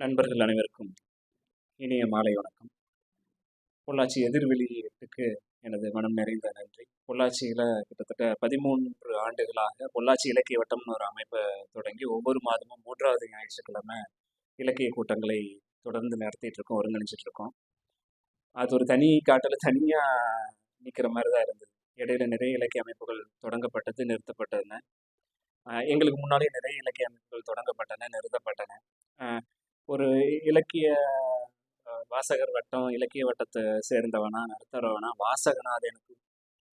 நண்பர்கள் அனைவருக்கும் இனிய மாலை வணக்கம். பொள்ளாச்சி எதிர்வெளியத்துக்கு எனது மனம் நிறைந்த நன்றி. பொள்ளாச்சியில் கிட்டத்தட்ட பதிமூன்று ஆண்டுகளாக பொள்ளாச்சி இலக்கிய வட்டம்னு ஒரு அமைப்பை தொடங்கி ஒவ்வொரு மாதமும் மூன்றாவது ஞாயிற்றுக்கிழமை இலக்கிய கூட்டங்களை தொடர்ந்து நடத்திட்டு இருக்கோம் ஒருங்கிணைச்சிட்டு இருக்கோம். அது ஒரு தனி காட்டில் தனியாக நிற்கிற மாதிரி தான் இருந்தது. இடையில நிறைய இலக்கிய அமைப்புகள் தொடங்கப்பட்டது நிறுத்தப்பட்டன. எங்களுக்கு முன்னாடியே நிறைய இலக்கிய அமைப்புகள் தொடங்கப்பட்டன நிறுத்தப்பட்டன. ஒரு இலக்கிய வாசகர் வட்டம் இலக்கிய வட்டத்தை சேர்ந்தவனா நடத்துறவனா வாசகனா அது எனக்கு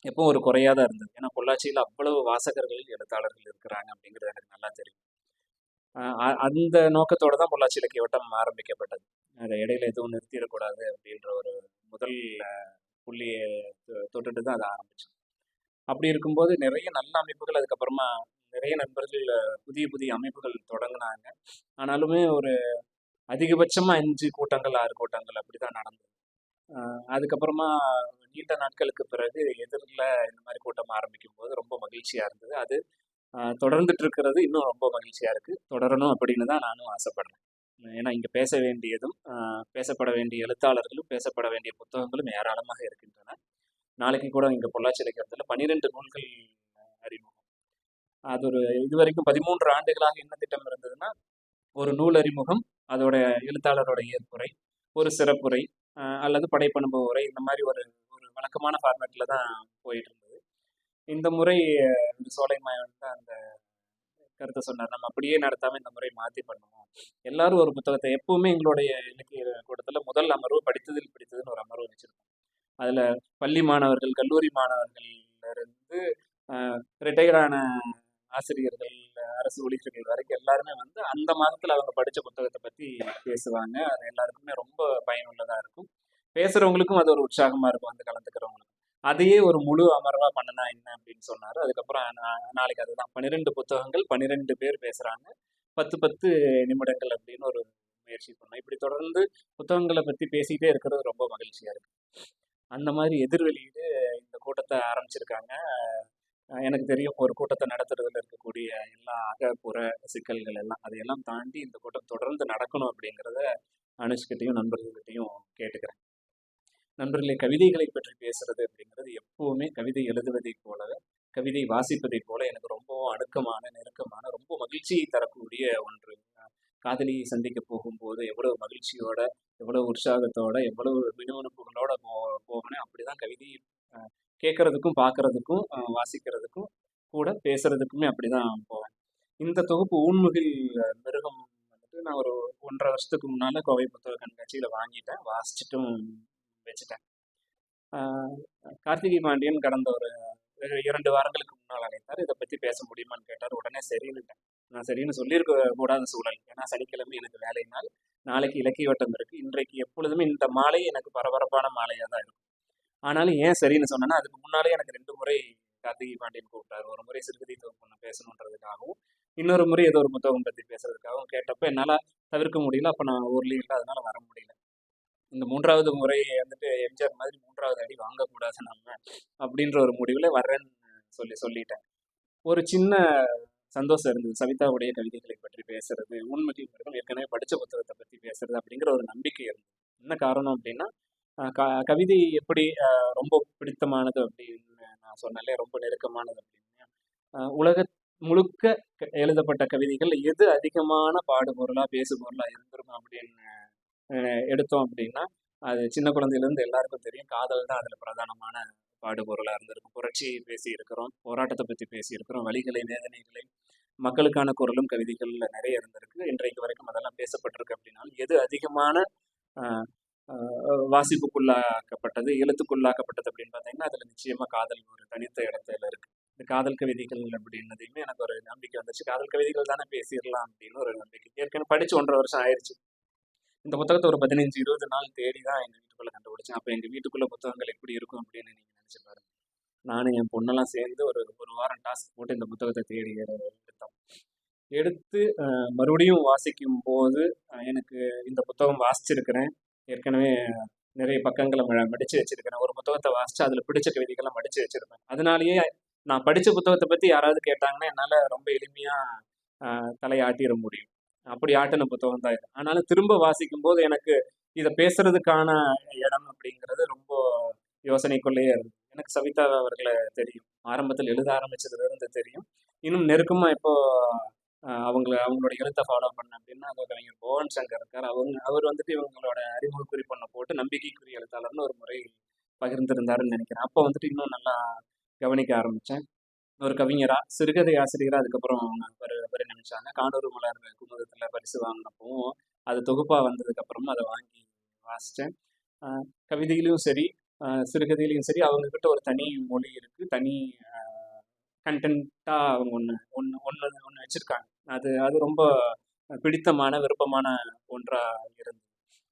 எப்போ ஒரு குறையாக தான் இருந்தது. ஏன்னா பொள்ளாச்சியில் அவ்வளவு வாசகர்கள் எழுத்தாளர்கள் இருக்கிறாங்க அப்படிங்கிறது எனக்கு நல்லா தெரியும். அ- அந்த நோக்கத்தோடு தான் பொள்ளாச்சி இலக்கிய வட்டம் ஆரம்பிக்கப்பட்டது. அதை இடையில எதுவும் நிறுத்திடக்கூடாது அப்படின்ற ஒரு முதல் புள்ளியை தொ- தொட்டுட்டு தான் அதை ஆரம்பிச்சோம் அப்படி இருக்கும்போது நிறைய நல்ல அமைப்புகள் அதுக்கப்புறமா நிறைய நண்பர்கள் புதிய புதிய அமைப்புகள் தொடங்கினாங்க. ஆனாலுமே ஒரு அதிகபட்சமாக அஞ்சு கூட்டங்கள் ஆறு கூட்டங்கள் அப்படி தான் நடந்தது அதுக்கப்புறமா நீண்ட நாட்களுக்கு பிறகு எதிரில் இந்த மாதிரி கூட்டம் ஆரம்பிக்கும் போது ரொம்ப மகிழ்ச்சியாக இருந்தது. அது தொடர்ந்துட்டு இருக்கிறது இன்னும் ரொம்ப மகிழ்ச்சியாக இருக்குது தொடரணும் அப்படின்னு தான் நானும் ஆசைப்படுறேன். ஏன்னா இங்கே பேச வேண்டியதும் பேசப்பட வேண்டிய எழுத்தாளர்களும் பேசப்பட வேண்டிய புத்தகங்களும் ஏராளமாக இருக்கின்றன. நாளைக்கு கூட இங்கே பொள்ளாச்சி இலக்கியத்தில் பன்னிரெண்டு நூல்கள் அறிமுகம். அது ஒரு இதுவரைக்கும் பதிமூன்று ஆண்டுகளாக என்ன திட்டம் இருந்ததுன்னா ஒரு நூல் அறிமுகம் அதோட எழுத்தாளரோட ஏற்புரை ஒரு சிறப்புரை அல்லது படைப்பனுபவ உரை இந்த மாதிரி ஒரு ஒரு வழக்கமான ஃபார்மேட்டில் தான் போயிட்டு இருந்தது. இந்த முறை சோலை மாயவன் தான் அந்த கருத்தை சொன்னார். நம்ம அப்படியே நடத்தாமல் இந்த முறை மாற்றி பண்ணுவோம் எல்லாரும் ஒரு புத்தகத்தை எப்பவுமே எங்களுடைய இலக்கிய கூட்டத்தில் முதல் அமர்வு படித்ததில் பிடித்ததுன்னு ஒரு அமர்வு வச்சிருக்கோம். அதில் பள்ளி மாணவர்கள் கல்லூரி மாணவர்கள் இருந்து ரிட்டையர்டான ஆசிரியர்கள் அரசு ஊழியர்கள் வரைக்கும் எல்லாருமே வந்து அந்த மாதத்தில் அவங்க படித்த புத்தகத்தை பற்றி பேசுவாங்க. அது எல்லாருக்குமே ரொம்ப பயனுள்ளதாக இருக்கும். பேசுகிறவங்களுக்கும் அது ஒரு உற்சாகமாக இருக்கும். வந்து கலந்துக்கிறவங்களுக்கு அதையே ஒரு முழு அமர்வாக பண்ணனா என்ன அப்படின்னு சொன்னார். அதுக்கப்புறம் நாளைக்கு அதுதான் பன்னிரெண்டு புத்தகங்கள் பன்னிரெண்டு பேர் பேசுகிறாங்க பத்து பத்து நிமிடங்கள் அப்படின்னு ஒரு முயற்சி பண்ணோம். இப்படி தொடர்ந்து புத்தகங்களை பற்றி பேசிக்கிட்டே இருக்கிறது ரொம்ப மகிழ்ச்சியாக இருக்கு. அந்த மாதிரி எதிர்வெளியிட்டு இந்த கூட்டத்தை ஆரம்பிச்சிருக்காங்க. எனக்கு தெரியும் ஒரு கூட்டத்தை நடத்துறதுல இருக்கக்கூடிய எல்லா அகப்புற சிக்கல்கள் எல்லாம் அதையெல்லாம் தாண்டி இந்த கூட்டம் தொடர்ந்து நடக்கணும் அப்படிங்கிறத அனுஷ்கிட்டையும் நண்பர்கள்கிட்டையும் கேட்டுக்கிறேன். நண்பர்களே கவிதைகளை பற்றி பேசுறது அப்படிங்கிறது எப்பவுமே கவிதை எழுதுவதைப் போலவே கவிதை வாசிப்பதைப் போல எனக்கு ரொம்பவும் அணுக்கமான நெருக்கமான ரொம்ப மகிழ்ச்சியை தரக்கூடிய ஒன்று. காதலியை சந்திக்க போகும்போது எவ்வளவு மகிழ்ச்சியோட எவ்வளவு உற்சாகத்தோட எவ்வளவு வினுவினுப்புகளோட போ போகணும் அப்படிதான் கவிதை கேட்கறதுக்கும் பார்க்கறதுக்கும் வாசிக்கிறதுக்கும் கூட பேசுறதுக்குமே அப்படிதான் போவேன். இந்த தொகுப்பு ஊன்முகில் மிருகம் வந்துட்டு நான் ஒரு ஒன்றரை வருஷத்துக்கு முன்னால கோவை புத்தக கண்காட்சியில வாங்கிட்டேன். வாசிச்சுட்டும் வச்சுட்டேன். கார்த்திகை பாண்டியன் கடந்த ஒரு இரண்டு வாரங்களுக்கு முன்னால் அழைத்தார். இதை பற்றி பேச முடியுமான்னு கேட்டார். உடனே சரின்னுட்டேன். நான் சரின்னு சொல்லியிருக்க கூடாத சூழல். ஏன்னா சனிக்கிழமை எனக்கு வேலையினால் நாளைக்கு இலக்கிய வட்டம் இருக்கு. இன்றைக்கு எப்பொழுதுமே இந்த மாலை எனக்கு பரபரப்பான மாலையாக தான் இருக்கும். ஆனாலும் ஏன் சரின்னு சொன்னேன்னா அதுக்கு முன்னாலே எனக்கு ரெண்டு முறை கார்த்திகை பாண்டியன் கூப்பிட்டாரு. ஒரு முறை சிறுகதை தொகுப்பு பேசணுன்றதுக்காகவும் இன்னொரு முறை ஏதோ ஒரு புத்தகம் பற்றி பேசுறதுக்காகவும் கேட்டப்ப என்னால் தவிர்க்க முடியல. அப்போ நான் ஊர்லேயும் இல்லை அதனால வர முடியல. இந்த மூன்றாவது முறை வந்துட்டு எம்ஜிஆர் மாதிரி மூன்றாவது அடி வாங்கக்கூடாது நம்ம அப்படின்ற ஒரு முடிவில் வர்றேன்னு சொல்லி சொல்லிட்டேன். ஒரு சின்ன சந்தோஷம் இருந்தது. சவிதாவுடைய கவிதைகளை பற்றி பேசுறது உண்மையில் ஏற்கனவே படித்த புத்தகத்தை பற்றி பேசுறது அப்படிங்கிற ஒரு நம்பிக்கை இருந்தது. என்ன காரணம் அப்படின்னா க- கவிதை எப்படி ரொம்ப பிடித்தமானது அப்படின்னு நான் சொன்னாலே ரொம்ப நெருக்கமானது அப்படின்னு. உலக முழுக்க க- எழுதப்பட்ட கவிதைகள் எது அதிகமான பாடுபொருளா பேசுபொருளா இருந்திருக்கும் அப்படின்னு எடுத்தோம் அப்படின்னா அது சின்ன குழந்தையிலேருந்து எல்லாருக்கும் தெரியும். காதல் தான் அதில் பிரதானமான பாடுபொருளாக இருந்திருக்கும். புரட்சி பேசி இருக்கிறோம் போராட்டத்தை பற்றி பேசியிருக்கிறோம் வழிகளை வேதனைகளை மக்களுக்கான குரலும் கவிதைகளில் நிறைய இருந்திருக்கு. இன்றைக்கு வரைக்கும் அதெல்லாம் பேசப்பட்டிருக்கு அப்படின்னாலும் எது அதிகமான வாசிப்புக்குள்ளாக்கப்பட்டது எழுத்துக்குள்ளாக்கப்பட்டது அப்படின்னு பார்த்தீங்கன்னா அதில் நிச்சயமாக காதல் ஒரு தனித்த இடத்துல இருக்கு. இந்த காதல் கவிதைகள் அப்படின்னதையுமே எனக்கு ஒரு நம்பிக்கை வந்துச்சு காதல் கவிதைகள் தானே பேசிடலாம் அப்படின்னு ஒரு நம்பிக்கை. ஏற்கனவே படித்து ஒன்றரை வருஷம் ஆயிடுச்சு இந்த புத்தகத்தை ஒரு பதினஞ்சு இருபது நாள் தேடி தான் எங்கள் வீட்டுக்குள்ளே கண்டுபிடிச்சேன். அப்போ எங்கள் வீட்டுக்குள்ளே புத்தகங்கள் எப்படி இருக்கும் அப்படின்னு நீங்கள் நினச்சி பாருங்க. நானும் என் பொண்ணெல்லாம் சேர்ந்து ஒரு ஒரு வாரம் டாஸ்க் போட்டு இந்த புத்தகத்தை தேடி எடுத்தோம். எடுத்து மறுபடியும் வாசிக்கும் போது எனக்கு இந்த புத்தகம் வாசிச்சிருக்கிறேன். ஏற்கனவே நிறைய பக்கங்களை மடித்து மடிச்சு வச்சிருக்கிறேன். ஒரு புத்தகத்தை வாசிச்சு அதில் பிடிச்ச கவிதைகளை மடிச்சு வச்சிருப்பேன். அதனாலேயே நான் படித்த புத்தகத்தை பற்றி யாராவது கேட்டாங்கன்னா என்னால் ரொம்ப எளிமையாக தலையாட்டிட முடியும். அப்படி ஆட்டின புத்தகம் தான் இது. ஆனாலும் திரும்ப வாசிக்கும் போது எனக்கு இதை பேசுறதுக்கான இடம் அப்படிங்கிறது ரொம்ப யோசனைக்குள்ளேயே இருந்தது. எனக்கு சவிதா அவர்களை தெரியும். ஆரம்பத்தில் எழுத ஆரம்பிச்சதுல இருந்து தெரியும். இன்னும் நெருக்கமா இப்போ அவங்கள அவங்களோட எழுத்தை ஃபாலோ பண்ண அப்படின்னா அந்த கவிஞர் பவன் சங்கர் இருக்கார். அவங்க அவர் வந்துட்டு இவங்களோட அறிமுக குறிப்பண்ணை போட்டு நம்பிக்கைக்குரிய எழுத்தாளர்னு ஒரு முறை பகிர்ந்திருந்தாருன்னு நினைக்கிறேன். அப்போ வந்துட்டு இன்னும் நல்லா கவனிக்க ஆரம்பித்தேன் ஒரு கவிஞரா சிறுகதை ஆசிரியராக அதுக்கப்புறம் அவங்க பரி பரிணமிச்சாங்க காணூர் மலர் குமுதத்தில் பரிசு வாங்கினப்பவும் அது தொகுப்பாக வந்ததுக்கப்புறமும் அதை வாங்கி வாசித்தேன் கவிதையிலையும் சரி சிறுகதையிலையும் சரி அவங்கக்கிட்ட ஒரு தனி மொழி இருக்குது தனி கண்டென்ட்டாக அவங்க ஒன்று ஒன்று ஒன்று ஒன்று வச்சுருக்காங்க. அது அது ரொம்ப பிடித்தமான விருப்பமான ஒன்றாக இருந்தது.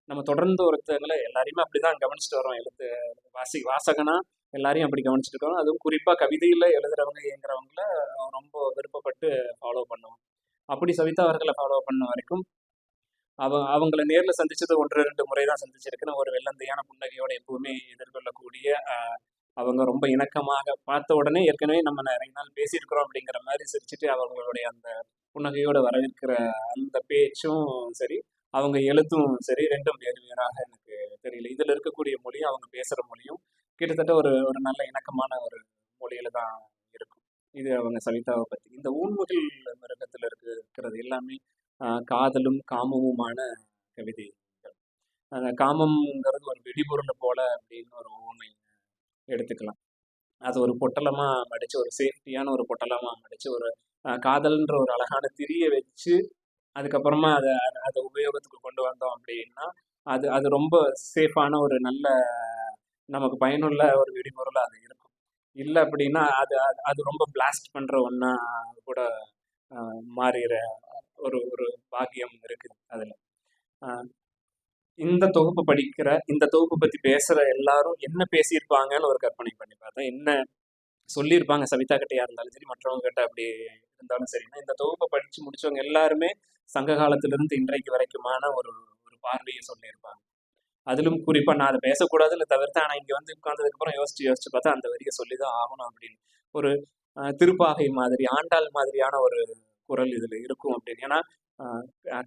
நம்ம தொடர்ந்து ஒருத்தங்களை எல்லாரையுமே அப்படி தான் கவனிச்சுட்டு வரோம் எழுத்து வாசி வாசகனா எல்லாரையும் அப்படி கவனிச்சுட்டு இருக்கோம். அதுவும் குறிப்பாக கவிதையில் எழுதுகிறவங்க இயங்குறவங்கள ரொம்ப விருப்பப்பட்டு ஃபாலோ பண்ணுவோம். அப்படி சவிதா அவர்களை ஃபாலோ பண்ண வரைக்கும் அவ அவங்கள நேரில் சந்திச்சது ஒன்று ரெண்டு முறை தான் சந்திச்சிருக்குன்னு ஒரு வெள்ளந்தையான புன்னகையோட எப்பவுமே எதிர்கொள்ளக்கூடிய அவங்க ரொம்ப இணக்கமாக பார்த்த உடனே ஏற்கனவே நம்ம நிறைய நாள் பேசியிருக்கிறோம் அப்படிங்கிற மாதிரி சிரிச்சுட்டு அவங்களுடைய அந்த புன்னகையோடு வரவேற்கிற அந்த பேச்சும் சரி அவங்க எழுத்தும் சரி ரெண்டும் வேறு வேறாக எனக்கு தெரியல. இதில் இருக்கக்கூடிய மொழியும் அவங்க பேசுகிற மொழியும் கிட்டத்தட்ட ஒரு ஒரு நல்ல இணக்கமான ஒரு மொழியில தான் இருக்கும். இது அவங்க சவிதாவை பற்றி இந்த ஊன்முகில் மிருகத்தில் இருக்கு இருக்கிறது எல்லாமே காதலும் காமமுமான கவிதைகள். காமம்ங்கிறது ஒரு வெடிபொருள் போல அப்படின்னு ஒரு ஊமை எடுத்துக்கலாம். அது ஒரு பொட்டலமா மடிச்சு ஒரு சேஃப்டியான ஒரு பொட்டலமா மடிச்சு ஒரு காதல்ன்ற ஒரு அழகான திரியை வச்சு அதுக்கப்புறமா அதை அதை- அதை உபயோகத்துக்கு கொண்டு வந்தோம் அப்படின்னா அது அது ரொம்ப சேஃபான ஒரு நல்ல நமக்கு பயனுள்ள ஒரு வெடிபொருளாக அது இருக்கும். இல்லை அப்படின்னா அது அது அது ரொம்ப பிளாஸ்ட் பண்ணுற ஒன்றா கூட மாறிற ஒரு ஒரு பாக்கியம் இருக்குது அதில். இந்த தொகுப்பு படிக்கிற இந்த தொகுப்பு பற்றி பேசுகிற எல்லாரும் என்ன பேசியிருப்பாங்கன்னு ஒரு கற்பனை பண்ணி பார்த்தேன் என்ன சொல்லியிருப்பாங்க சவிதா கிட்டையா இருந்தாலும் சரி மற்றவங்க கிட்ட அப்படி இருந்தாலும் சரின்னா இந்த தொகுப்பை படித்து முடிச்சவங்க எல்லாருமே சங்க காலத்திலிருந்து இன்றைக்கு வரைக்குமான ஒரு ஒரு பார்வையை சொல்லியிருப்பாங்க. அதிலும் குறிப்பாக நான் அதை பேசக்கூடாதுன்னு தவிர்த்து ஆனால் இங்கே வந்து உட்கார்ந்ததுக்கப்புறம் யோசிச்சு யோசிச்சு பார்த்தா அந்த வரியை சொல்லி தான் ஆகணும் அப்படின்னு. ஒரு திருப்பாகை மாதிரி ஆண்டாள் மாதிரியான ஒரு குரல் இதில் இருக்கும் அப்படின்னு. ஏன்னா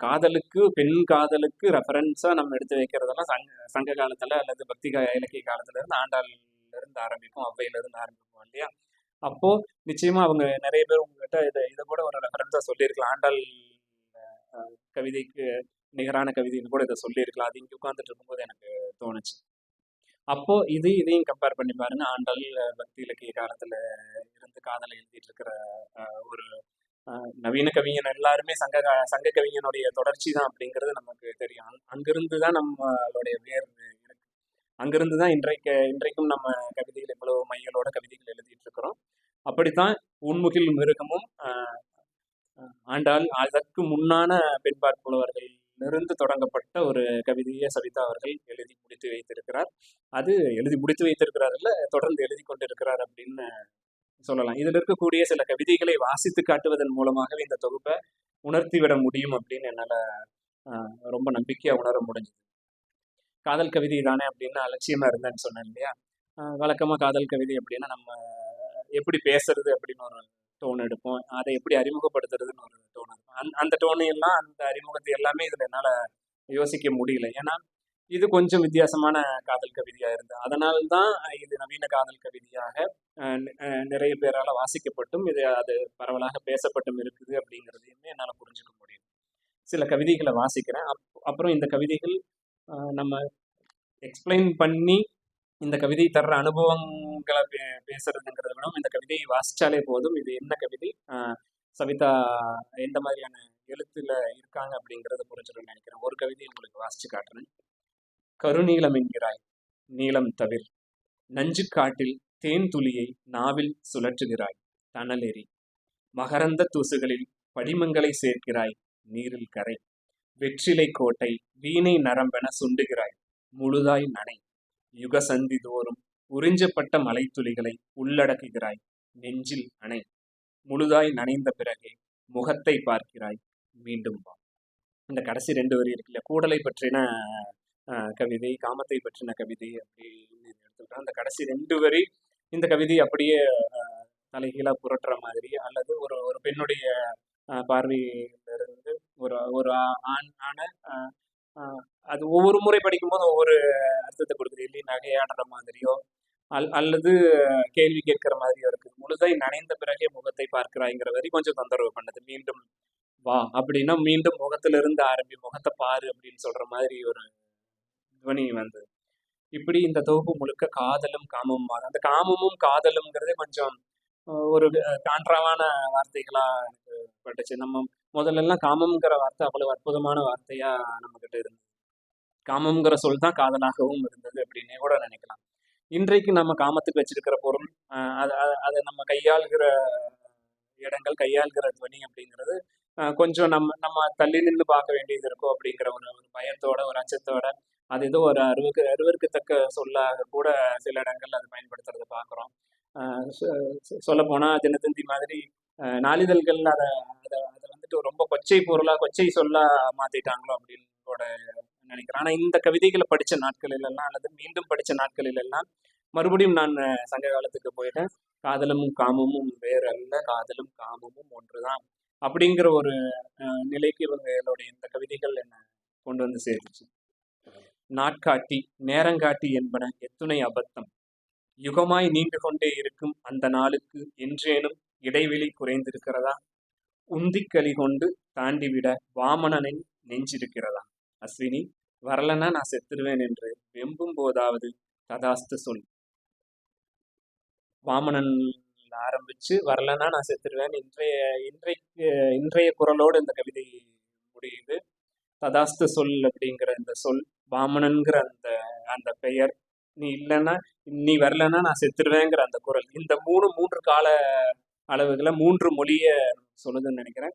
காதலுக்கு பெண் காதலுக்கு ரெஃபரன்ஸாக நம்ம எடுத்து வைக்கிறதெல்லாம் சங்க சங்க காலத்தில் அல்லது பக்தி இலக்கிய காலத்துல இருந்து ஆண்டாள்ல இருந்து ஆரம்பிக்கும் அவ்வையிலிருந்து இருந்து ஆரம்பிக்கும் இல்லையா? அப்போ நிச்சயமா அவங்க நிறைய பேர் உங்ககிட்ட இதை இதை கூட ஒரு ரெஃபரன்ஸாக சொல்லியிருக்கலாம். ஆண்டாள் கவிதைக்கு நிகரான கவிதைன்னு கூட இதை சொல்லியிருக்கலாம். அது இங்கே உட்காந்துட்டு இருக்கும்போது எனக்கு தோணுச்சு. அப்போ இது இதையும் கம்பேர் பண்ணி பாருங்க. ஆண்டாள் பக்தி இலக்கிய காலத்துல இருந்து காதலை எழுதிட்டு இருக்கிற ஒரு நவீன கவிஞன் எல்லாருமே சங்க சங்க கவிஞனுடைய தொடர்ச்சி தான் அப்படிங்கிறது நமக்கு தெரியும். அங்கிருந்து தான் நம்மளுடைய வேர் இருக்கு. அங்கிருந்து தான் இன்றைக்கு இன்றைக்கும் நம்ம கவிதைகள் இவ்வளவு மையலோட கவிதைகள் எழுதிட்டு இருக்கிறோம் அப்படித்தான் உண்முகில் மிருகமும் ஆண்டால் அதற்கு முன்னான பெண்பாற் புலவர்களிலிருந்து தொடங்கப்பட்ட ஒரு கவிதையை சவிதா அவர்கள் எழுதி முடித்து வைத்திருக்கிறார். அது எழுதி முடித்து வைத்திருக்கிறார் தொடர்ந்து எழுதி கொண்டிருக்கிறார் அப்படின்னு சொல்லலாம். இதில் இருக்கக்கூடிய சில கவிதைகளை வாசித்து காட்டுவதன் மூலமாகவே இந்த தொகுப்பை உணர்த்தி விட முடியும் அப்படின்னு என்னால் ரொம்ப நம்பிக்கையாக உணர முடிஞ்சது. காதல் கவிதை தானே அப்படின்னு அலட்சியமாக இருந்தேன்னு சொன்னேன் இல்லையா? வழக்கமாக காதல் கவிதை அப்படின்னா நம்ம எப்படி பேசுறது அப்படின்னு ஒரு டோன் எடுப்போம். அதை எப்படி அறிமுகப்படுத்துறதுன்னு ஒரு டோன் இருக்கும் அந்த அந்த டோனு எல்லாம் அந்த அறிமுகத்தை எல்லாமே இதில் என்னால் யோசிக்க முடியல. ஏன்னா இது கொஞ்சம் வித்தியாசமான காதல் கவிதையாக இருந்தது அதனால் தான் இது நவீன காதல் கவிதையாக நிறைய பேரால் வாசிக்கப்பட்டும் இது அது பரவலாக பேசப்பட்டும் இருக்குது அப்படிங்கிறதையுமே என்னால் புரிஞ்சுக்க முடியும். சில கவிதைகளை வாசிக்கிறேன். அப் அப்புறம் இந்த கவிதைகள் நம்ம எக்ஸ்பிளைன் பண்ணி இந்த கவிதை தர்ற அனுபவங்களை பே பேசுறதுங்கிறத விட இந்த கவிதையை வாசித்தாலே போதும். இது என்ன கவிதை? சவிதா எந்த மாதிரியான எழுத்துல இருக்காங்க அப்படிங்கிறத புரிஞ்சிடும் நினைக்கிறேன். ஒரு கவிதையை உங்களுக்கு வாசிச்சு காட்டுறேன். கருநீளம் என்கிறாய். நீளம் தவிர். நஞ்சு காட்டில் தேன் துளியை நாவில் சுழற்றுகிறாய். தணலெறி. மகரந்த தூசுகளில் படிமங்களை சேர்க்கிறாய். நீரில் கரை. வெற்றிலை கோட்டை வீணை நரம்பென சுண்டுகிறாய். முழுதாய் நனை. யுகசந்தி தோறும் உறிஞ்சப்பட்ட மலைத்துளிகளை உள்ளடக்குகிறாய். நெஞ்சில் அணை. முழுதாய் நனைந்த பிறகே முகத்தை பார்க்கிறாய். மீண்டும் வா. இந்த கடைசி ரெண்டு வரி இருக்குல்ல கூடலை பற்றின கவிதை காமத்தை பற்றின கவிதை அப்படின்னு எடுத்துக்கிட்டோம் அந்த கடைசி ரெண்டு வரி இந்த கவிதை அப்படியே அஹ், தலைகீழா புரட்டுற மாதிரி அல்லது ஒரு ஒரு பெண்ணுடைய பார்வையிலிருந்து ஒரு ஒரு ஆண் ஆன அது ஒவ்வொரு முறை படிக்கும்போது ஒவ்வொரு அர்த்தத்தை கொடுக்குது. இல்லை நகையாடுற மாதிரியோ அல் அல்லது கேள்வி கேட்கிற மாதிரியோ இருக்குது. முழுதை நனைந்த பிறகே முகத்தை பார்க்கிறாய்ங்கிற வரை கொஞ்சம் தொந்தரவு பண்ணுது. மீண்டும் வா அப்படின்னா மீண்டும் முகத்திலிருந்து ஆரம்பி முகத்தை பாரு அப்படின்னு சொல்ற மாதிரி ஒரு துவனி வந்தது இப்படி இந்த தொகுப்பு முழுக்க காதலும் காமமும் அந்த காமமும் காதலும்ங்கிறதே கொஞ்சம் ஒரு கான்ட்ராவான வார்த்தைகளா எனக்கு பட்டுச்சு. நம்ம முதல்ல எல்லாம் காமம்ங்கிற வார்த்தை அவ்வளவு அற்புதமான வார்த்தையா நம்ம கிட்ட இருந்தது. காமம்ங்கிற சொல் தான் காதலாகவும் இருந்தது அப்படின்னே கூட நினைக்கலாம். இன்றைக்கு நம்ம காமத்துக்கு வச்சிருக்கிற பொருள் அதை அதை நம்ம கையாளுகிற இடங்கள் கையாளுகிற துவனி அப்படிங்கிறது அஹ், கொஞ்சம் நம்ம நம்ம தள்ளி நின்று பார்க்க வேண்டியது இருக்கும் அப்படிங்கிற ஒரு ஒரு பயத்தோட ஒரு அச்சத்தோட அது ஏதோ ஒரு அருவுக்கு அருவருக்கத்தக்க சொல்லாக கூட சில இடங்கள்ல அது பயன்படுத்துறதை பார்க்குறோம். சொல்ல போனா தினத்தந்தி மாதிரி நாளிதழ்கள் அதை அதை அதை வந்துட்டு ரொம்ப கொச்சை பொருளா கொச்சை சொல்லா மாத்திட்டாங்களோ அப்படின்னு கூட நினைக்கிறேன். ஆனா இந்த கவிதைகளை படிச்ச நாட்களில் எல்லாம் அல்லது மீண்டும் படிச்ச நாட்களில் எல்லாம் மறுபடியும் நான் சங்க காலத்துக்கு போயிட்டேன். காதலும் காமமும் வேறு அல்ல காதலும் காமமும் ஒன்றுதான். அப்படிங்கிற ஒரு நிலைக்கு இவங்களுடைய இந்த கவிதைகள் என்ன கொண்டு வந்து சேர்ந்துச்சு நாட்காட்டி நேரங்காட்டி என்பன எத்துணை அபத்தம். யுகமாய் நீண்டு கொண்டே இருக்கும் அந்த நாளுக்கு என்றேனும் இடைவெளி குறைந்திருக்கிறதா? உந்திக்களி கொண்டு தாண்டிவிட வாமனனின் நெஞ்சிருக்கிறதா? அஸ்வினி வரலன்னா நான் செத்துருவேன் என்று வெம்பும் போதாவது ததாஸ்து சொல். வாமனன் ஆரம்பிச்சு வரலன்னா நான் செத்துருவேன். இன்றைய இன்றைக்கு இன்றைய குரலோடு இந்த கவிதை முடியுது. ததாஸ்து சொல் அப்படிங்கிற இந்த சொல் வாமனன்கிற அந்த அந்த பெயர். நீ இல்லைன்னா நீ வரலன்னா நான் செத்துருவேங்கிற அந்த குரல். இந்த மூணு மூன்று கால அளவுகளை மூன்று மொழிய சொல்லுதுன்னு நினைக்கிறேன்.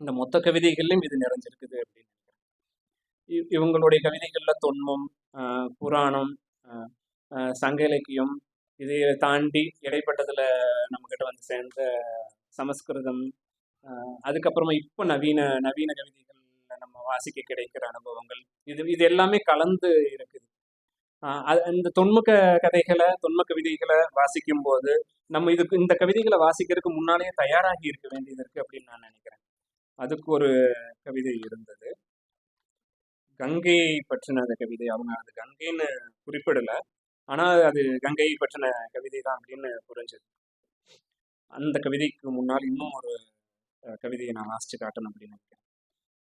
இந்த மொத்த கவிதைகள்லையும் இது நிறைஞ்சிருக்குது அப்படின்னு இவங்களுடைய கவிதைகளில் தொன்மம் புராணம் சங்க இலக்கியம் இதை தாண்டி இடைப்பட்டதில் நம்மக்கிட்ட வந்து சேர்ந்த சமஸ்கிருதம் அதுக்கப்புறமா இப்போ நவீன நவீன கவிதைகளில் நம்ம வாசிக்க கிடைக்கிற அனுபவங்கள் இது இது எல்லாமே கலந்து இருக்குது. அது இந்த தொன்முக கதைகளை தொன்ம கவிதைகளை வாசிக்கும் போது நம்ம இதுக்கு இந்த கவிதைகளை வாசிக்கிறதுக்கு முன்னாலேயே தயாராகி இருக்க வேண்டியது இருக்கு அப்படின்னு நான் நினைக்கிறேன். அதுக்கு ஒரு கவிதை இருந்தது. கங்கையை பற்றின அந்த கவிதை. அவங்க அது கங்கைன்னு குறிப்பிடலை. ஆனா அது கங்கையை பற்றின கவிதை தான் அப்படின்னு புரிஞ்சது. அந்த கவிதைக்கு முன்னால் இன்னும் ஒரு கவிதையை நான் வாசிச்சு காட்டணும் அப்படின்னு நினைக்கிறேன்.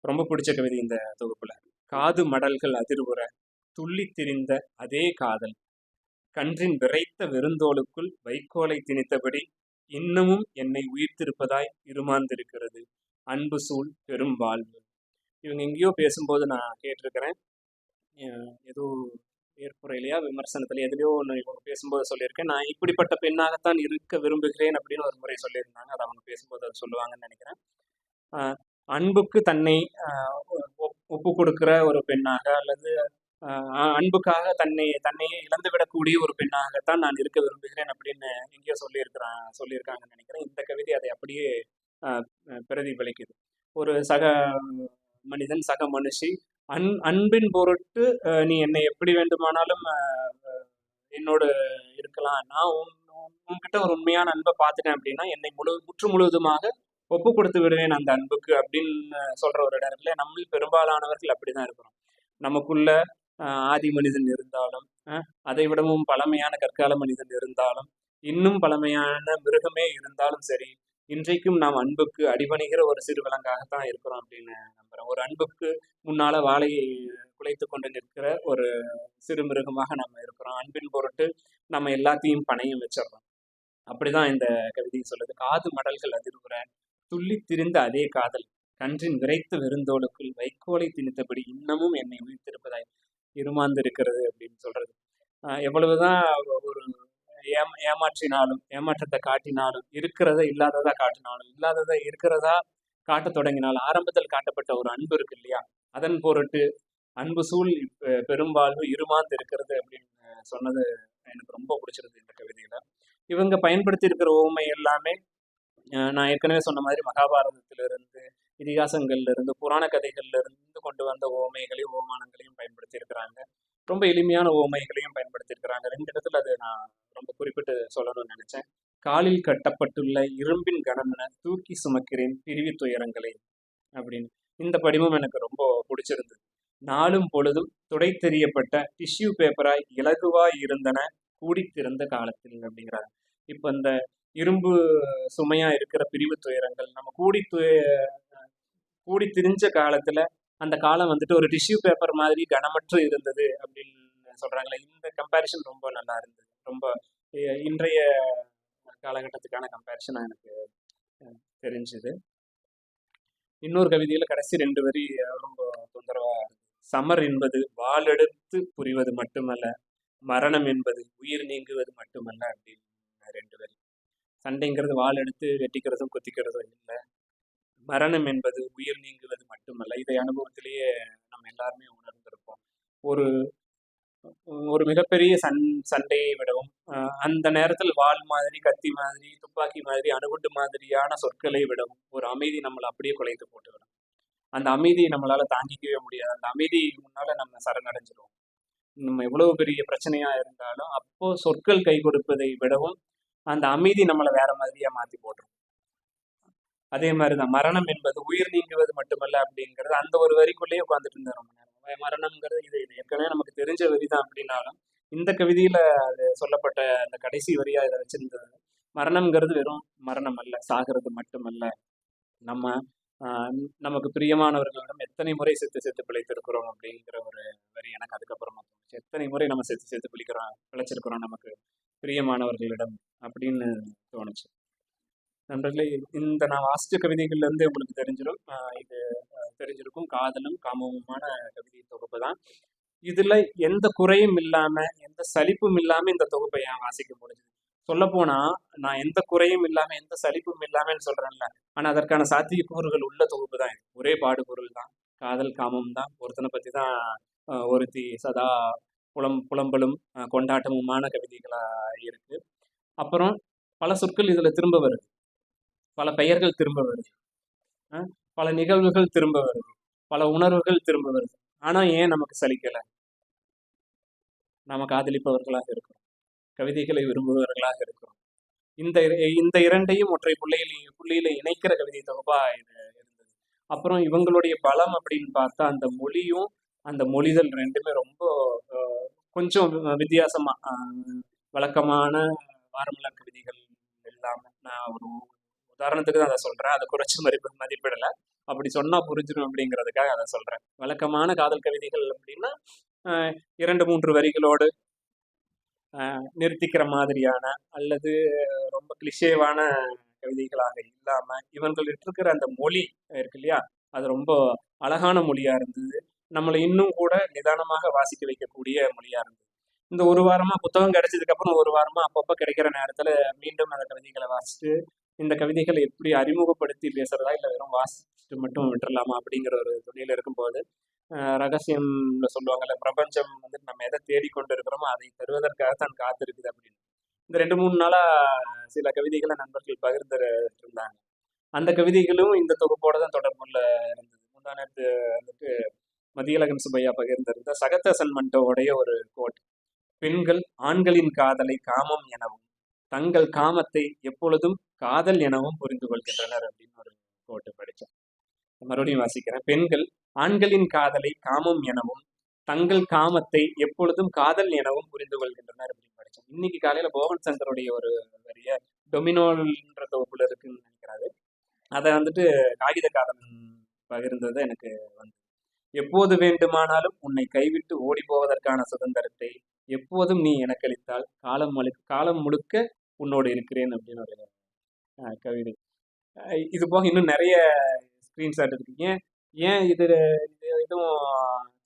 ரொம்ப பிடிச்ச கவிதை இந்த தொகுப்புல. காது மடல்கள் அதிர்வுற துள்ளி திரிந்த அதே காதல். கன்றின் விரைத்த வெறுந்தோலுக்குள் வைக்கோலை திணித்தபடி இன்னமும் என்னை உயிர்த்திருப்பதாய் இருமாந்திருக்கிறது. அன்பு சூழ் பெரும் வாழ்வு இவங்க எங்கேயோ பேசும்போது நான் கேட்டிருக்கிறேன். ஏதோ ஏற்புரையிலையா விமர்சனத்துல எதுலையோ ஒன்று இவங்க பேசும்போது சொல்லியிருக்கேன். நான் இப்படிப்பட்ட பெண்ணாகத்தான் இருக்க விரும்புகிறேன் அப்படின்னு ஒரு முறை சொல்லியிருந்தாங்க. அதை அவங்க பேசும்போது அதை சொல்லுவாங்கன்னு நினைக்கிறேன். அன்புக்கு தன்னை ஒப்பு கொடுக்கிற ஒரு பெண்ணாக அல்லது ஆஹ் அன்புக்காக தன்னை தன்னையே இழந்து விடக்கூடிய ஒரு பெண்ணாகத்தான் நான் இருக்க விரும்புகிறேன் அப்படின்னு எங்கேயோ சொல்லியிருக்கிறான் சொல்லியிருக்காங்கன்னு நினைக்கிறேன். இந்த கவிதை அதை அப்படியே பிரதிபலிக்குது. ஒரு சக மனிதன் சக மனுஷி அன் அன்பின் பொருட்டு நீ என்னை எப்படி வேண்டுமானாலும் என்னோடு இருக்கலாம். நான் உன் உன்கிட்ட ஒரு உண்மையான அன்பை பார்த்துட்டேன் அப்படின்னா என்னை முழு முற்று முழுவதுமாக ஒப்பு கொடுத்து விடுவேன் அந்த அன்புக்கு அப்படின்னு சொல்ற ஒரு இடம் இருக்குல்ல நம்ம பெரும்பாலானவர்கள் அப்படிதான் இருக்கிறோம். நமக்குள்ள ஆதி மனிதன் இருந்தாலும் அதை விடவும் பழமையான கற்கால மனிதன் இருந்தாலும் இன்னும் பழமையான மிருகமே இருந்தாலும் சரி இன்றைக்கும் நாம் அன்புக்கு அடிபணிகிற ஒரு சிறு விலங்காகத்தான் இருக்கிறோம் அப்படின்னு நம்புறோம் ஒரு அன்புக்கு முன்னால வாழையை குலைத்து கொண்டு நிற்கிற ஒரு சிறு மிருகமாக நம்ம இருக்கிறோம். அன்பின் பொருட்டு நம்ம எல்லாத்தையும் பணையம் வச்சிடறோம். அப்படிதான் இந்த கவிதை சொல்லுது. காது மடல்கள் அதிர்வுற துள்ளி திரிந்த அதே காதல் கன்றின் விரைத்து வெறுந்தோலுக்குள் வைக்கோலை திணித்தபடி இன்னமும் என்னை உயிர்த்திருப்பதாய் இருமாந்திருக்கிறது அப்படின்னு சொல்றது. எவ்வளவுதான் ஒரு ஏம் ஏமாற்றினாலும் ஏமாற்றத்தை காட்டினாலும் இருக்கிறத இல்லாததா காட்டினாலும் இல்லாததை இருக்கிறதா காட்டத் தொடங்கினாலும் ஆரம்பத்தில் காட்டப்பட்ட ஒரு அன்பு இருக்கு இல்லையா? அதன் பொருட்டு அன்பு சூழ் பெரும்பாலும் இருமாந்து இருக்கிறது அப்படின்னு சொன்னது எனக்கு ரொம்ப பிடிச்சிருது இந்த கவிதையில. இவங்க பயன்படுத்தி இருக்கிற ஓமை எல்லாமே நான் ஏற்கனவே சொன்ன மாதிரி மகாபாரதத்திலிருந்து இதிகாசங்கள்ல இருந்து புராண கதைகள்ல இருந்து கொண்டு வந்த ஓமைகளையும் ஓமானங்களையும் பயன்படுத்தி இருக்கிறாங்க. ரொம்ப எளிமையான ஓமைகளையும் பயன்படுத்தியிருக்கிறாங்க. ரெண்டு இடத்துல அது நான் ரொம்ப குறிப்பிட்டு சொல்லணும்னு நினைச்சேன். காலில் கட்டப்பட்டுள்ள இரும்பின் கனமென தூக்கி சுமக்கிறேன் பிரிவி துயரங்களை அப்படின்னு. இந்த படிமம் எனக்கு ரொம்ப பிடிச்சிருந்தது. நாளும் பொழுதும் துடை தெரியப்பட்ட டிஷ்யூ பேப்பராய் இலகுவாய் இருந்தன கூடித்திருந்த காலத்தில் அப்படிங்கிறாங்க இப்போ இந்த இரும்பு சுமையா இருக்கிற பிரிவு துயரங்கள் நம்ம கூடி துய கூடி திரிஞ்ச காலத்துல அந்த காலம் வந்துட்டு ஒரு டிஷ்யூ பேப்பர் மாதிரி கனமற்று இருந்தது அப்படின்னு சொல்றாங்களே இந்த கம்பேரிஷன் ரொம்ப நல்லா இருந்தது. ரொம்ப இன்றைய காலகட்டத்துக்கான கம்பேரிஷன் எனக்கு தெரிஞ்சுது. இன்னொரு கவிதையில கடைசி ரெண்டு வரி ரொம்ப தொந்தரவா சமர் என்பது வாளெடுத்து புரிவது மட்டுமல்ல மரணம் என்பது உயிர் நீங்குவது மட்டுமல்ல அப்படின்னு ரெண்டு வரி. சண்டைங்கிறது வாள் எடுத்து வெட்டிக்கிறதும் குத்திக்கிறதும் இல்லை. மரணம் என்பது உயிர் நீங்குவது நம்மளுடைய அனுபவத்திலேயே நம்ம எல்லாருமே உணர்ந்திருப்போம். ஒரு ஒரு மிகப்பெரிய சண் சண்டையை விடவும் அந்த நேரத்தில் வாள் மாதிரி கத்தி மாதிரி துப்பாக்கி மாதிரி அணுகுண்டு மாதிரியான சொற்களை விடவும் ஒரு அமைதி நம்மளை அப்படியே குலைத்து போட்டுவிடும். அந்த அமைதியை நம்மளால தாங்கிக்கவே முடியாது. அந்த அமைதி முன்னால நம்ம சரணடைஞ்சிடுவோம் நம்ம எவ்வளவு பெரிய பிரச்சனையா இருந்தாலும் அப்போ சொற்கள் கை கொடுப்பதை விடவும் அந்த அமைதி நம்மளை வேற மாதிரியா மாத்தி போட்டுரும். அதே மாதிரிதான். மரணம் என்பது உயிர் நீங்குவது மட்டுமல்ல அப்படிங்கிறது அந்த ஒரு வரிக்குள்ளேயே உட்காந்துட்டு இருந்தார் ரொம்ப நேரம். மரணம்ங்கிறது இது இது ஏற்கனவே நமக்கு தெரிஞ்ச வரி தான் அப்படின்னாலும் இந்த கவிதையில அது சொல்லப்பட்ட அந்த கடைசி வரியா இதை வச்சிருந்தது. மரணம்ங்கிறது வெறும் மரணம் அல்ல சாகிறது மட்டுமல்ல. நம்ம நமக்கு பிரியமானவர்களிடம் எத்தனை முறை செத்து செத்து பிழைத்திருக்கிறோம் அப்படிங்கிற ஒரு வரி எனக்கு அதுக்கப்புறமா தோணுச்சு. எத்தனை முறை நம்ம செத்து செத்து பிழைக்கிறோம் பிழைச்சிருக்கிறோம் நமக்கு பிரியமானவர்களிடம் அப்படின்னு தோணுச்சு. நண்பர்களே இந்த நான் வாசித்த கவிதைகள்ல இருந்து உங்களுக்கு தெரிஞ்சிடும் இது தெரிஞ்சிருக்கும். காதலும் காமமுமான கவிதை தொகுப்பு தான். இதுல எந்த குறையும் இல்லாம எந்த சலிப்பும் இல்லாம இந்த தொகுப்பை ஏன் வாசிக்க முடிஞ்சது. சொல்ல போனா நான் எந்த குறையும் இல்லாம எந்த சலிப்பும் இல்லாமன்னு சொல்றேன்ல ஆனா அதற்கான சாத்தியக்கூறுகள் உள்ள தொகுப்பு தான் இது. ஒரே பாடுபொருள் தான். காதல் காமம் தான். ஒருத்தனை பத்தி தான் ஒருத்தி சதா புலம் புலம்பலும் கொண்டாட்டமுமான கவிதைகளா இருக்கு. அப்புறம் பல சொற்கள் இதுல திரும்ப வருது. பல பெயர்கள் திரும்ப வருது. பல நிகழ்வுகள் திரும்ப வருது. பல உணர்வுகள் திரும்ப வருது. ஆனா ஏன் நமக்கு சலிக்கல? நாம காதலிப்பவர்களாக இருக்கிறோம். கவிதைகளை விரும்புபவர்களாக இருக்கிறோம். இந்த இந்த இரண்டையும் ஒற்றை புள்ளையில புள்ளியில இணைக்கிற கவிதை தொகுப்பா இது இருந்தது. அப்புறம் இவங்களுடைய பலம் அப்படின்னு பார்த்தா அந்த மொழியும் அந்த மொழிதல் ரெண்டுமே ரொம்ப கொஞ்சம் வித்தியாசமா வழக்கமான வாரமலர் கவிதைகள் எல்லாமே நான் ஒரு உதாரணத்துக்கு தான் அதை சொல்றேன். அதை குறைச்சி மதிப்பு மதிப்பிடல. அப்படி சொன்னா புரிஞ்சிடும் அப்படிங்கிறதுக்காக அதை சொல்றேன். வழக்கமான காதல் கவிதைகள் அப்படின்னா இரண்டு மூன்று வரிகளோடு நிறுத்திக்கிற மாதிரியான அல்லது ரொம்ப கிளிஷேவான கவிதைகளாக இல்லாம இவங்கள்ட்ட இருக்கிற அந்த மொழி இருக்கு இல்லையா? அது ரொம்ப அழகான மொழியா இருந்தது. நம்மளை இன்னும் கூட நிதானமாக வாசிக்க வைக்கக்கூடிய மொழியா இருந்தது. இந்த ஒரு வாரமா புத்தகம் கிடைச்சதுக்கு அப்புறம் ஒரு வாரமா அப்பப்போ கிடைக்கிற நேரத்துல மீண்டும் அந்த கவிதைகளை வாசிச்சுட்டு இந்த கவிதைகளை எப்படி அறிமுகப்படுத்தி பேசுறதா இல்லை வெறும் வாசிச்சுட்டு மட்டும் விட்டுறலாமா அப்படிங்கிற ஒரு தொழில இருக்கும்போது ரகசியம்ல சொல்லுவாங்கல்ல பிரபஞ்சம் வந்து நம்ம எதை தேடிக்கொண்டு இருக்கிறோமோ அதை தருவதற்காக தான் காத்திருக்குது அப்படின்னு. இந்த ரெண்டு மூணு நாளா சில கவிதைகளை நண்பர்கள் பகிர்ந்து இருந்தாங்க அந்த கவிதைகளும் இந்த தொகுப்போட தான் தொடர்புள்ள இருந்தது. முந்தா நேரத்து வந்துட்டு மதியழகன் சுப்பையா பகிர்ந்திருந்த சகத்தசன் மண்டோடைய ஒரு கோட் பெண்கள் ஆண்களின் காதலை காமம் எனவும் தங்கள் காமத்தை எப்பொழுதும் காதல் எனவும் புரிந்து கொள்கின்றனர் அப்படின்னு ஒரு கோட்டு படித்தேன் மறுபடியும் வாசிக்கிறேன். பெண்கள் ஆண்களின் காதலை காமம் எனவும் தங்கள் காமத்தை எப்பொழுதும் காதல் எனவும் புரிந்து கொள்கின்றனர் அப்படின்னு படித்தேன் இன்னைக்கு காலையில போகன் சங்கருடைய ஒரு வரிய டொமினோல்ன்ற தொகுப்புல இருக்குன்னு நினைக்கிறாரு. அதை வந்துட்டு காகித காதலன் பகிர்ந்தது எனக்கு வந்து எப்போது வேண்டுமானாலும் உன்னை கைவிட்டு ஓடி போவதற்கான சுதந்திரத்தை எப்போதும் நீ எனக்கு அளித்தால் காலம் முழு காலம் முழுக்க உன்னோடு இருக்கிறேன் அப்படின்னு ஒரு கவிதை. இது போக இன்னும் நிறைய ஸ்க்ரீன்ஷாட் இருக்கு. ஏன் ஏன் இது இது இதுவும்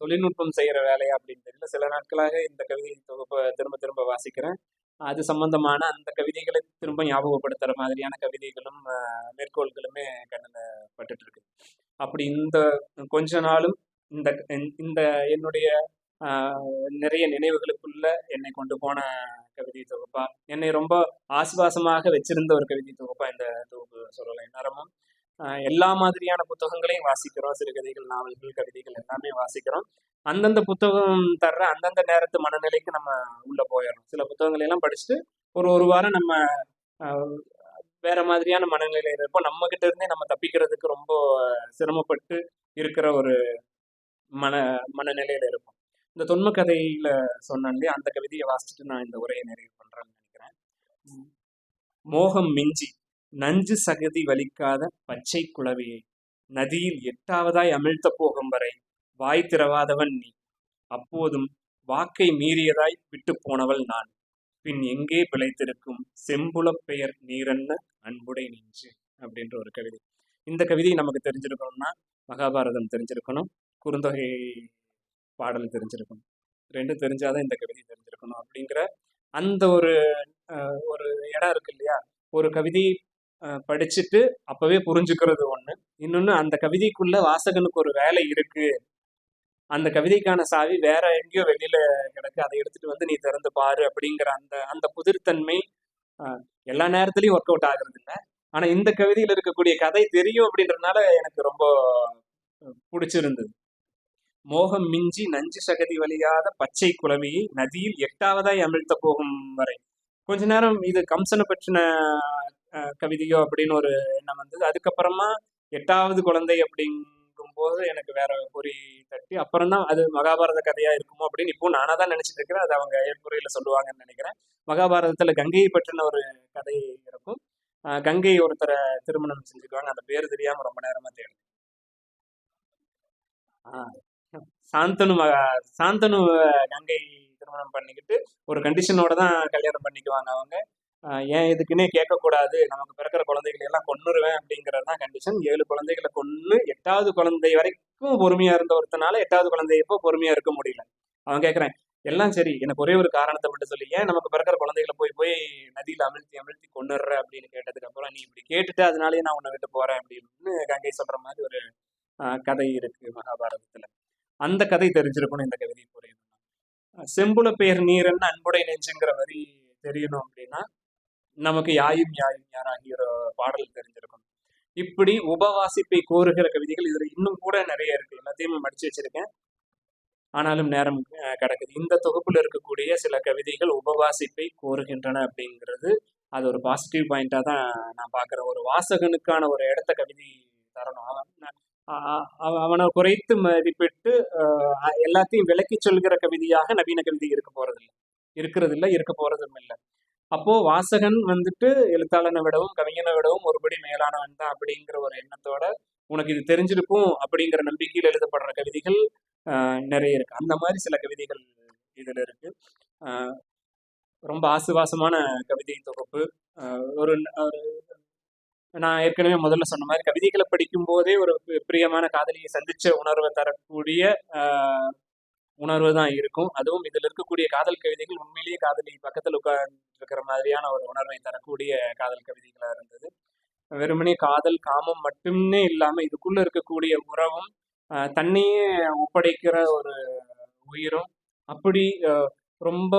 தொழில்நுட்பம் செய்கிற வேலையா அப்படின்னு தெரியல. சில நாட்களாக இந்த கவிதை தொகுப்பை திரும்ப திரும்ப வாசிக்கிறேன். அது சம்பந்தமான அந்த கவிதைகளை திரும்ப ஞாபகப்படுத்துகிற மாதிரியான கவிதைகளும் மேற்கோள்களுமே கண்ணில் பட்டுட்டு இருக்கு. அப்படி இந்த கொஞ்ச நாளும் இந்த இந்த என்னுடைய நிறைய நினைவுகளுக்குள்ள என்னை கொண்டு போன கவிதை தொகுப்பா? என்னை ரொம்ப ஆசுவாசமாக வச்சிருந்த ஒரு கவிதை தொகுப்பா இந்த தொகுப்பு சொல்லலாம் இந்நேரமும் எல்லா மாதிரியான புத்தகங்களையும் வாசிக்கிறோம். சிறுகதைகள் நாவல்கள் கவிதைகள் எல்லாமே வாசிக்கிறோம். அந்தந்த புத்தகம் தர்ற அந்தந்த நேரத்து மனநிலைக்கு நம்ம உள்ள போயிடணும் சில புத்தகங்களை எல்லாம் படிச்சுட்டு ஒரு ஒரு வாரம் நம்ம வேற மாதிரியான மனநிலையில இருப்போம். நம்ம கிட்ட இருந்தே நம்ம தப்பிக்கிறதுக்கு ரொம்ப சிரமப்பட்டு இருக்கிற ஒரு மன மனநிலையில இருப்போம். இந்த தொன்ம கதையில சொன்னேன் அந்த கவிதையை வாசிச்சுட்டு நான் இந்த உரையை நிறைவு பண்றேன்னு நினைக்கிறேன். மோகம் மிஞ்சி நஞ்சு சகதி வலிக்காத பச்சை குளவியை நதியில் எட்டாவதாய் அமிழ்த்த போகும் வரை வாய் திறவாதவன் நீ. அப்போதும் வாக்கை மீறியதாய் விட்டு போனவள் நான். பின் எங்கே பிழைத்திருக்கும் செம்புலப் பெயர் நீரென்ன அன்புடை நெஞ்சு? அப்படின்ற ஒரு கவிதை. இந்த கவிதை நமக்கு தெரிஞ்சிருக்கணும்னா மகாபாரதம் தெரிஞ்சிருக்கணும். குறுந்தொகை பாடல் தெரிஞ்சிருக்கணும். ரெண்டும் தெரிஞ்சாதான் இந்த கவிதை தெரிஞ்சிருக்கணும் அப்படிங்கிற அந்த ஒரு ஒரு இடம் இருக்கு இல்லையா? ஒரு கவிதை படிச்சுட்டு அப்பவே புரிஞ்சுக்கிறது ஒண்ணு. இன்னொன்னு அந்த கவிதைக்குள்ள வாசகனுக்கு ஒரு வேலை இருக்கு. அந்த கவிதைக்கான சாவி வேற எங்கேயோ வெளியில கிடக்கு. அதை எடுத்துட்டு வந்து நீ திறந்து பாரு அப்படிங்கிற அந்த அந்த புதிர்த்தன்மை எல்லா நேரத்துலயும் ஒர்க் அவுட் ஆகுறது இல்லை. ஆனா இந்த கவிதையில இருக்கக்கூடிய கதை தெரியும் அப்படின்றதுனால எனக்கு ரொம்ப பிடிச்சிருந்தது. மோகம் மிஞ்சி நஞ்சு சகதி வழியாத பச்சை குழவியை நதியில் எட்டாவதாய் அமிழ்த்த போகும் வரை. கொஞ்ச நேரம் இது கம்சனை பற்றின கவிதையோ அப்படின்னு ஒரு எண்ணம் வந்தது. அதுக்கப்புறமா எட்டாவது குழந்தை அப்படிங்கும்போது எனக்கு வேற பொறி தட்டி அப்புறம் தான் அது மகாபாரத கதையா இருக்குமோ அப்படின்னு இப்போ நானா தான் நினைச்சிட்டு இருக்கிறேன். அது அவங்க ஏற்புரையில சொல்லுவாங்கன்னு நினைக்கிறேன். மகாபாரதத்துல கங்கையை பற்றின ஒரு கதை இருக்கும். கங்கை ஒருத்தரை திருமணம் செஞ்சுக்குவாங்க. அந்த பேர் தெரியாம ரொம்ப நேரமா தேடும் ஆஹ் சாந்தனு சாந்தனு கங்கை திருமணம் பண்ணிக்கிட்டு ஒரு கண்டிஷனோட தான் கல்யாணம் பண்ணிக்குவாங்க அவங்க. ஏன் இதுக்குன்னே கேட்கக்கூடாது. நமக்கு பிறக்கிற குழந்தைகளை எல்லாம் கொன்னுருவேன் அப்படிங்கிறது தான் கண்டிஷன் ஏழு குழந்தைகளை கொன்னு எட்டாவது குழந்தை வரைக்கும் பொறுமையா இருந்த ஒருத்தனால எட்டாவது குழந்தையப்போ பொறுமையா இருக்க முடியல? அவன் கேட்கறேன் எல்லாம் சரி எனக்கு ஒரே ஒரு காரணத்தை மட்டும் சொல்லி. ஏன் நமக்கு பிறக்கிற குழந்தைகளை போய் போய் நதியில அமிழ்த்தி அமிழ்த்தி கொண்டுடுற அப்படின்னு கேட்டதுக்கு அப்புறம் நீ இப்படி கேட்டுட்டு அதனாலேயே நான் உன்னை விட்டு போறேன் அப்படின்னு கங்கை சொல்ற மாதிரி ஒரு கதை இருக்கு மகாபாரதத்துல. அந்த கதை தெரிஞ்சிருக்கணும் இந்த கவிதை புரியணும் செம்புல பெயர் நீரன் அன்புடை நெஞ்சுங்கிற வரி தெரியணும் அப்படின்னா நமக்கு யாயும் யாயும் யாராகிற பாடல் தெரிஞ்சிருக்கணும். இப்படி உபவாசிப்பை கோருகிற கவிதைகள் இதுல இன்னும் கூட நிறைய இருக்கு. எல்லாத்தையும் மடிச்சு வச்சிருக்கேன். ஆனாலும் நேரம் கிடக்குது. இந்த தொகுப்புல இருக்கக்கூடிய சில கவிதைகள் உபவாசிப்பை கோருகின்றன அப்படிங்கிறது அது ஒரு பாசிட்டிவ் பாயிண்டா தான் நான் பார்க்குறேன். ஒரு வாசகனுக்கான ஒரு இடத்த கவிதை தரணும். அவன் அவனை குறைத்து மதிப்பிட்டு எல்லாத்தையும் விளக்கி சொல்கிற கவிதையாக நவீன கவிதை இருக்க போறதில்லை. இருக்கிறது இல்லை இருக்க போறதும் இல்லை. அப்போ வாசகன் வந்துட்டு எழுத்தாளனை விடவும் கவிஞனை விடவும் ஒருபடி மேலானவன் தான் அப்படிங்கிற ஒரு எண்ணத்தோட உனக்கு இது தெரிஞ்சிருக்கும் அப்படிங்கிற நம்பிக்கையில் எழுதப்படுற கவிதைகள் நிறைய இருக்கு. அந்த மாதிரி சில கவிதைகள் இதுல இருக்கு. ரொம்ப ஆசுவாசமான கவிதை தொகுப்பு. ஒரு ஒரு நான் ஏற்கனவே முதல்ல சொன்ன மாதிரி கவிதைகளை படிக்கும் போதே ஒரு பிரியமான காதலியை சந்திச்ச உணர்வை தரக்கூடிய உணர்வு தான் இருக்கும். அதுவும் இதில் இருக்கக்கூடிய காதல் கவிதைகள் உண்மையிலேயே காதலி பக்கத்தில் உட்கார்ந்து இருக்கிற மாதிரியான ஒரு உணர்வை தரக்கூடிய காதல் கவிதைகளாக இருந்தது. வெறுமனே காதல் காமம் மட்டுமே இல்லாமல் இதுக்குள்ளே இருக்கக்கூடிய உறவும் தன்னையே ஒப்படைக்கிற ஒரு உயிரும் அப்படி ரொம்ப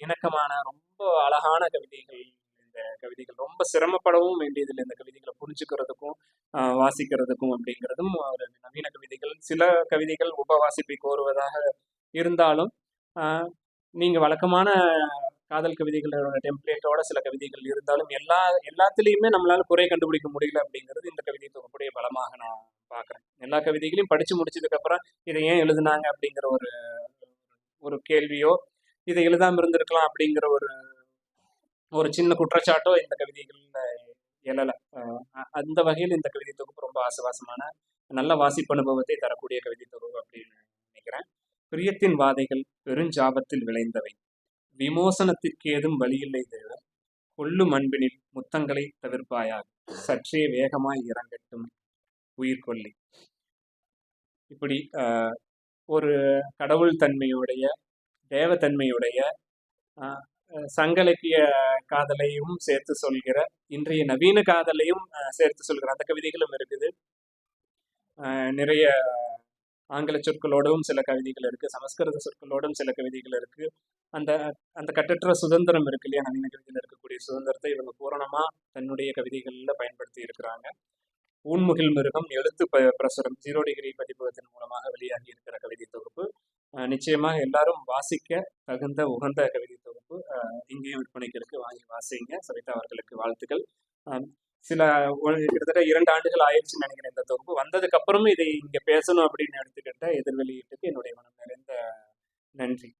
இணக்கமான ரொம்ப அழகான கவிதைகள் இந்த கவிதைகள் ரொம்ப சிரமப்படவும் வேண்டியதில்லை. இந்த கவிதைகளை புரிஞ்சுக்கிறதுக்கும் வாசிக்கிறதுக்கும் அப்படிங்கிறதும் ஒரு நவீன கவிதைகள். சில கவிதைகள் உபவாசிப்பை கோருவதாக இருந்தாலும் நீங்கள் வழக்கமான காதல் கவிதைகளோட டெம்ப்ளேட்டோட சில கவிதைகள் இருந்தாலும் எல்லா எல்லாத்துலேயுமே நம்மளால குறை கண்டுபிடிக்க முடியல அப்படிங்கிறது இந்த கவிதை தொகுப்புடைய பலமாக நான் பார்க்குறேன். எல்லா கவிதைகளையும் படித்து முடிச்சதுக்கப்புறம் இதை ஏன் எழுதுனாங்க அப்படிங்கிற ஒரு ஒரு கேள்வியோ இதை எழுதாமல் இருந்திருக்கலாம் அப்படிங்கிற ஒரு ஒரு சின்ன குற்றச்சாட்டோ இந்த கவிதைகள்ல எழல. அ- அந்த வகையில் இந்த கவிதை தொகுப்பு ரொம்ப ஆசுவாசமான நல்ல வாசிப்பு அனுபவத்தை தரக்கூடிய கவிதை தொகுப்பு அப்படின்னு நினைக்கிறேன். பிரியத்தின் வாதைகள் பெருஞ்சாபத்தில் விளைந்தவை. விமோசனத்திற்கு ஏதும் வழியில்லை தேவ கொள்ளும் அன்பினில் முத்தங்களை தவிர்ப்பாயாக. சற்றே வேகமாய் இறங்கட்டும் உயிர் கொல்லி இப்படி ஒரு கடவுள் தன்மையுடைய தேவத்தன்மையுடைய சங்கலக்கிய காதலையும் சேர்த்து சொல்கிற இன்றைய நவீன காதலையும் சேர்த்து சொல்கிற அந்த கவிதைகளும் இருக்குது. நிறைய ஆங்கில சொற்களோடும் சில கவிதைகள் இருக்கு சமஸ்கிருத சொற்களோடும் சில கவிதைகள் இருக்கு. அந்த அந்த கட்டற்ற சுதந்திரம் இருக்கு இல்லையா? நவீன கவிதையில் இருக்கக்கூடிய சுதந்திரத்தை இவங்க பூரணமா தன்னுடைய கவிதைகள்ல பயன்படுத்தி இருக்கிறாங்க. ஊன்முகில் மிருகம் எழுத்து ப பிரசுரம் ஜீரோ டிகிரி பதிப்பகத்தின் மூலமாக வெளியாகி இருக்கிற கவிதை தொகுப்பு. நிச்சயமாக எல்லாரும் வாசிக்க தகுந்த உகந்த கவிதை தொகுப்பு இங்கேயும் விற்பனைக்கு இருக்கு வாங்கி வாசிங்க. சவிதா அவர்களுக்கு வாழ்த்துக்கள். சில கிட்டத்தட்ட இரண்டு ஆண்டுகள் ஆயிடுச்சுன்னு நினைக்கிறேன் இந்த தொகுப்பு. வந்ததுக்கு அப்புறமும் இதை இங்க பேசணும் அப்படின்னு எடுத்துக்கிட்ட எதிர்வெளியீட்டுக்கு என்னுடைய மனம் நிறைந்த நன்றி.